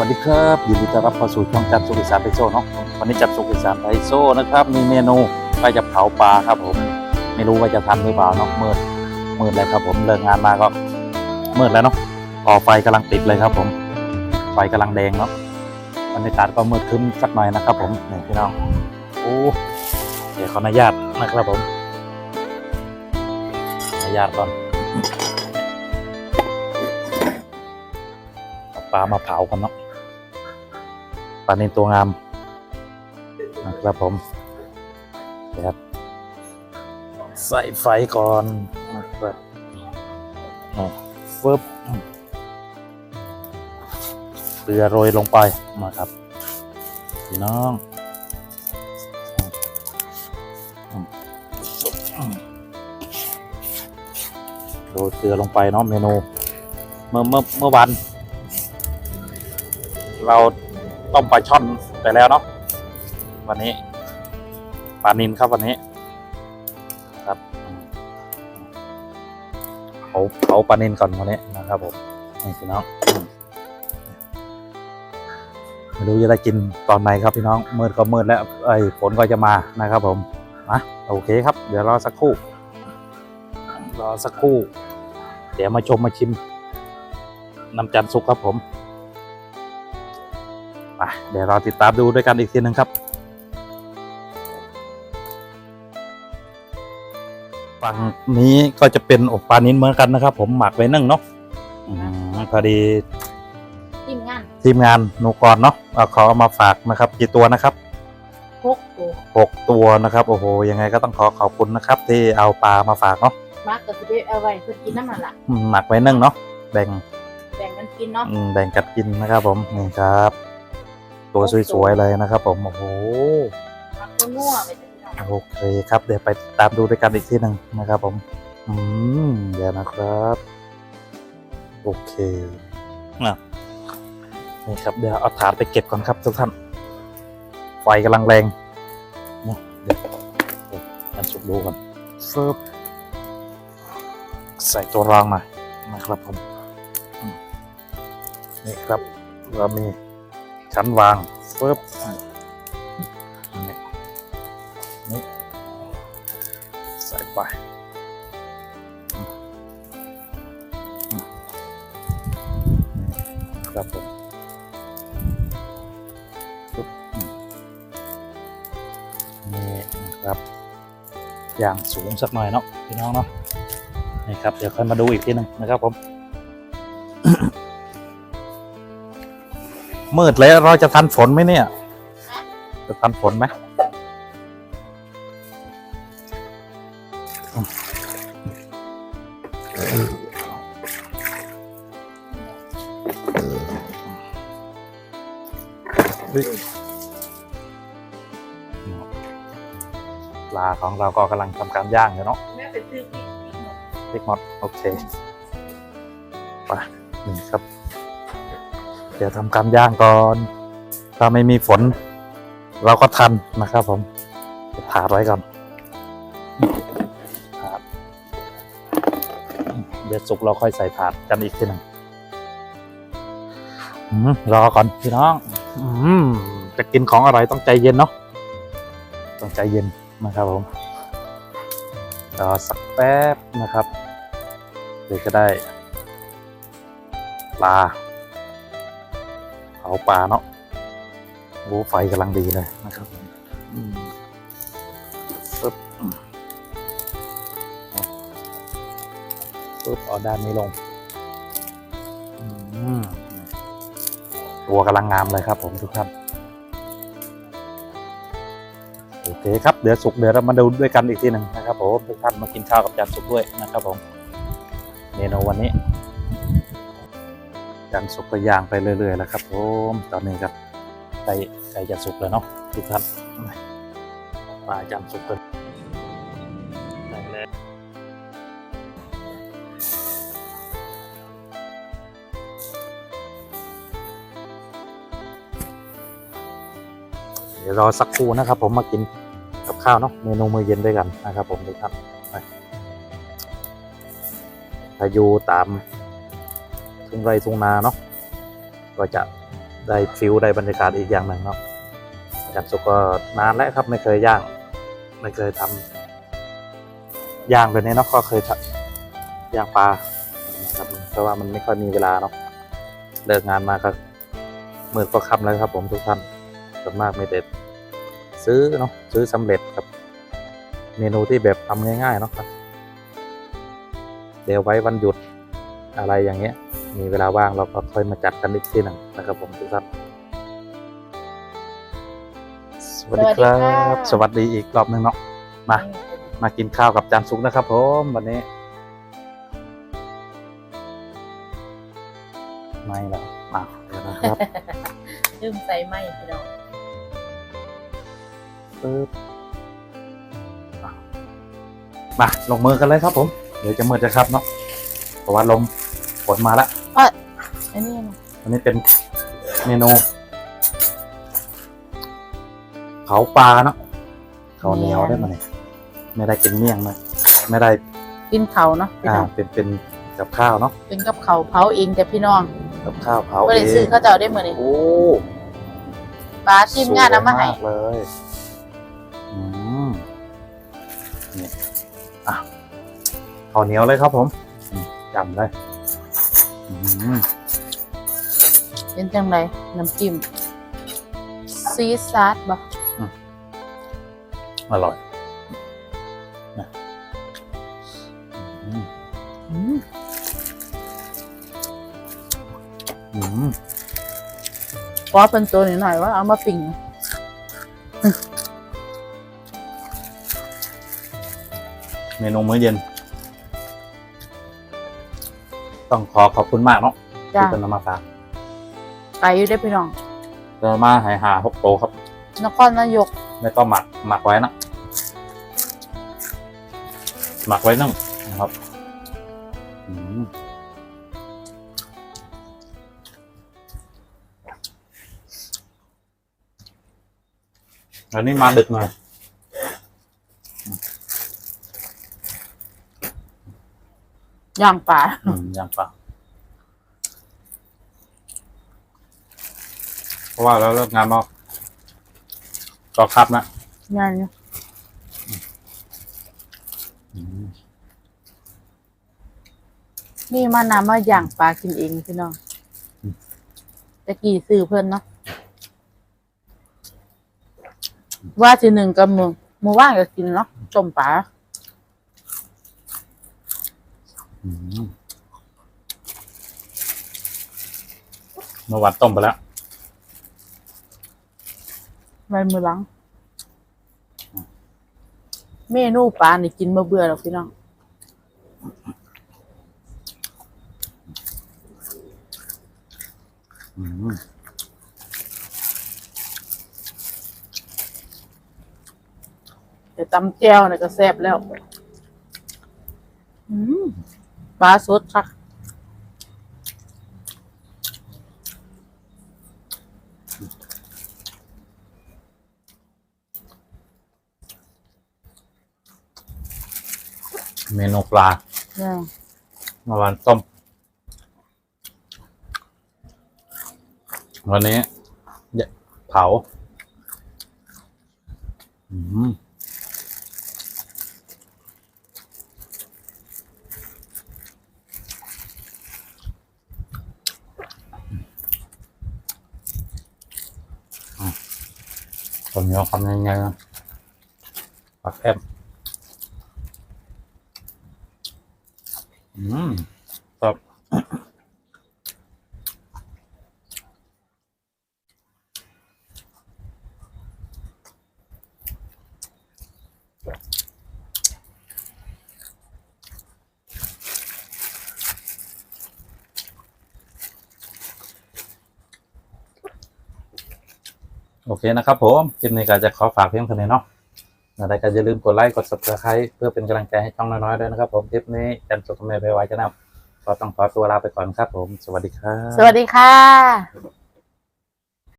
วัสดีครับยินดีต้อนรับเข้าสู่ช่องจัดสุกิสานไทโซ่เนาะวันนี้จัดสุกิสานไทโซ่นะครับ มีเมนูไปจะเผาปลาครับผมไม่รู้ว่าจะทันหรือเปล่าเนาะมืดมืดเลยครับผมเลิกงานมาก็มืดแล้วเนาะพอไฟกำลังติดเลยครับผม ไฟกำลังแดงเนาะบรรยากาศก็มืดคึ้มสักหน่อยนะครับ ผมนี่พี่น้องโอ้เดี๋ยวขออนุญาตนะครับผมอนุญาตก่อนปลามาเผากันเนาะ ปลาในตัวงามนะครับผมครับใส่ไฟก่อนนะครับฟึบเกลือโรยลงไปนะครับพี่น้องอืมอืมโรยเกลือลงไปเนาะเมนู เมื่อเมื่อเมื่อวัน เรา ต้มปลาช่อนไปแล้วเนาะวันนี้ปลานินครับวันนี้ ครับเขาเขาปลานินก่อนวันนี้นะครับผมนี่พี่น้องมไม่รู้จะได้กินตอนไหนครับพี่น้องมืดก็มืดแล้วไอ้ฝนก็จะมานะครับ ผมนะโอเคครับ เดี๋ยวรอสักครู่ รอสักครู่ เดี๋ยวมาชมมาชิมน้ำจันทร์สุกครับผม ไปเดี๋ยวเราติดตามดูด้วยกันอีกทีหนึ่งครับ ฝั่งนี้ก็จะเป็นอบปลานินเหมือนกันนะครับ ผมหมักไว้นึ่งเนาะอืมพอดีทีมงานทีมงานหนูกรเนาะเอาขอเอามาฝากนะครับกี่ตัวนะครับพกตัวหกตัวนะครับ โอ้โหยังไงก็ต้องขอขอบคุณนะครับ ที่เอาปลามาฝากเนาะมากก็จะได้เอาไว้เพื่อกินน้ำมันละอืมหมักไว้นึ่งเนาะแบ่งแบ่งกันกินเนาะอืมแบ่งกันกินนะครับผมนี่ครับ ตัวสวยๆเลยนะครับ ผมโอ้โหมักก็งัวไปจะพี่น้องโอเคครับเดี๋ยวไปตามดูด้วยกันอีกทีหนึ่งนะครับ ผม อืมเดี๋ยวนะครับ โอเคอะนี่ครับเดี๋ยวเอาถาดไปเก็บก่อนครับทุกท่านไฟกำลังแรงเนี่ยเดี๋ยวเดี๋ยวกันสุกดูก่อนเฟิบใส่ตัวรองหน่อยนะครับผมอืมนี่ครับเรามี ชั้นวางเฟิบนี่นี่ใส่ไปนี่ครับผมปุ๊บนี่นะครับ อย่างสูงสักหน่อยเนาะพี่น้องเนาะนี่ครับ เดี๋ยวค่อยมาดูอีกทีหนึงนะครับผม มืดแล้วเราจะทันฝนไหมเนี่ย จะทันฝนไหมปลาของเราก็กำลังทำการย่างอยู่เนาะแม่ไปซื้อพริกพริกหมดเล็กมอดโอเคไปนี่ครับ เดี๋ยวทำการย่างก่อน ถ้าไม่มีฝน เราก็ทันนะครับผมเก็บถาดไว้ก่อนถาดเดี๋ยวสุกเราค่อยใส่ถาดกันอีกทีหนึ่งรอก่อนพี่น้องอจะกินของอร่อยต้องใจเย็นเนาะต้องใจเย็นนะครับผมรอสักแป๊บนะครับ เดี๋ยวจะได้ปลาาปลาเนาะโอ้ไฟกำลังดีเลยนะครับปึ๊บปึ๊บเอาด้านนี้ลงตัวกำลังงามเลยครับผมทุกท่านโอเคครับเดี๋ยวสุกเดี๋ยวเรามาดูด้วยกันอีกทีหนึ่งนะครับผมทุกท่านมากินข้าวกับจานสุกด้วยนะครับผมเมนูวันนี้ จานสุกก็ย่างไปเรื่อยๆแล้วครับผมตอนนี้ครับใกล้ใกล้จะสุกแล้วเนาะทุกท่านมาจานสุกกันได้แล้วเดี๋ยวรอสักครู่นะครับ ผมมากินกับข้าวเนาะเมนูมื้อเย็นด้วยกันนะครับ ผมทุกท่านไปพายุตาม ทุ่งไร่ทุ่งนาเนาะก็จะได้ฟิลได้บรรยากาศอีกอย่างหนึ่งเนาะจันสุก็นานแล้วครับไม่เคยย่าง ไม่เคยทำย่างแบบนี้เนาะก็เคยย่างปลาครับเพราะว่ามันไม่ค่อยมีเวลาเนาะเลิกงานมาก็มืดก็ค่ำแล้วครับ ผมทุกท่านส่วนมากไม่เด็ดซื้อเนาะซื้อสำเร็จครับ เมนูที่แบบทำง่ายๆเนาะครับเดี๋ยวไว้วันหยุดอะไรอย่างเงี้ย มีเวลาว่างเราก็ค่อยมาจัดกันอีกทีหนึ่งนะครับผมทุกท่านสวัสดีครับ สวัสดีอีกรอบหนึ่งเนาะมา มากินข้าวกับจานซุกนะครับผมวันนี้ไม่แล้วมาเดี๋ยวนะครับลืมใส่ไหมพี่น้องปึ๊บอะมาลงมือกันเลยครับผม เดี๋ยวจะมืดจะครับเนาะเพราะว่าลมฝนมาแล้ว อันนี้นะอันนี้เป็นเมนูเผาปลาเนาะข้าวเหนียวได้มาเนี่ยไม่ได้กินเมี่ยงนะไม่ได้กินเขาเนาะพี่อ่าน้องเป็นเป็นกับข้าวเนาะเป็นกับเขาวเผาเองแต่พี่น้องกับข้าวเผาไม่เอได้ซื้องเขาเจ้าได้เหมือนโอ้ปลาทีมงานเอามาให้สวยกเลยอืมนี่อะข้าวเหนียวเลยครับผมอืมจำเลยอืม เป็นจังไรน้ำจิ้มซีซาร์ดบ่อร่อยนะอืมอืมอืมขอเป็นตัวหน่อยๆว่าเอามาปิ่งเมนูมื้อเย็น ต้องขอขอบคุณมากเนาะจ้าที่เป็นนำมาฝากไก่อยู่ได้อพี่น้อง เจอมาหายหาหกโตครับ นครนายกแล้วก็หมักหมักไว้นะหมักไว้นึ่งนะครับอืมอันนี้มาดึกหน่อย ย่างปลาอืมยังเปล่าเพราะว่าเราเลิกงานมาก็ครับนะงานเนี่ยอืมนี่มานำมาย่างปลากินเองพี่น้องตะกี้ซื้อเพิ่นเนาะว่าทีหนึ่งกับมือมือว่างก็กินเนาะต้มปลา อืม เมื่อวานต้มไปแล้วไว้มือหลัง เมนูปลานี่กินมาเบื่อหรอกพี่น้องอืมแต่ตำแก้วเนี่ยก็แซ่บแล้วอืม ปลาสดค่ะเมนูปลาเนี่ยเมื่อวานต้ม วันนี้เนี่ยเผา อืม ผมยอคำยังไงนะปักแอมอืมครับ โอเคนะครับผมคลิปนี้ก็จะขอฝากเพียงเท่านี้เนาะอะไรก็อย่าลืมกดไลค์กด subscribe เพื่อเป็นกำลังใจให้ช่องน้อยๆด้วยนะครับผมคลิปนี้จันทร์สุขเมย์ไปไว้จะนำก็ต้องขอตัวลาไปก่อนครับผม สวัสดีครับ สวัสดีค่ะ